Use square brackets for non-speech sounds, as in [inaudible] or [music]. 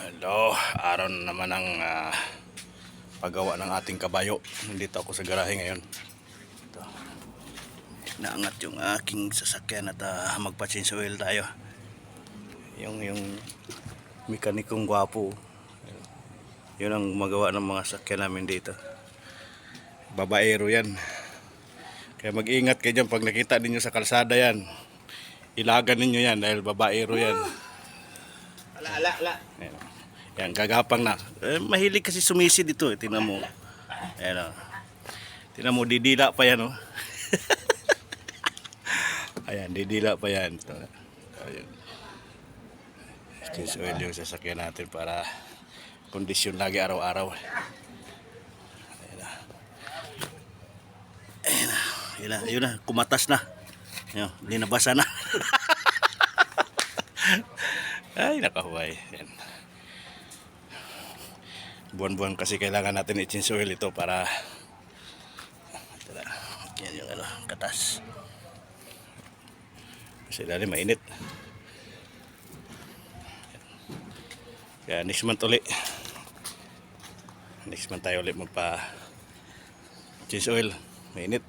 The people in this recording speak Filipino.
Hello, araw na naman ang ah, paggawa ng ating kabayo. Nandito ako sa garahe ngayon. Ito. Naangat yung aking sasakyan at uh, magpa-change oil tayo. Yung yung mekanikong gwapo. Yun ang magawa ng mga sakyan namin dito. Babaero yan. Kaya mag-ingat kayo dyan pag nakita ninyo sa kalsada yan. Ilagan ninyo yan dahil babaero yan. Ala, ala, ala. Ayan. Yan, gagapang na. Eh, mahilig kasi sumisi dito eh. Tingnan mo. Ayan o. Tingnan mo, didila pa yan o. [laughs] Ayan, didila pa yan. Ito. Ayan. Change oil yung sasakyan natin para kondisyon lagi araw-araw. Ayan na. Ayan na. Ayan na. Yun na. Kumatas na. Ayan, linabasa na. [laughs] Ay, nakahuay. Yan. Buwan-buwan kasi kailangan natin i-change oil ito para na. Yan yung ano, katas. Kasi dali mainit. Kaya next month uli. Next month tayo ulit magpa change oil. Mainit.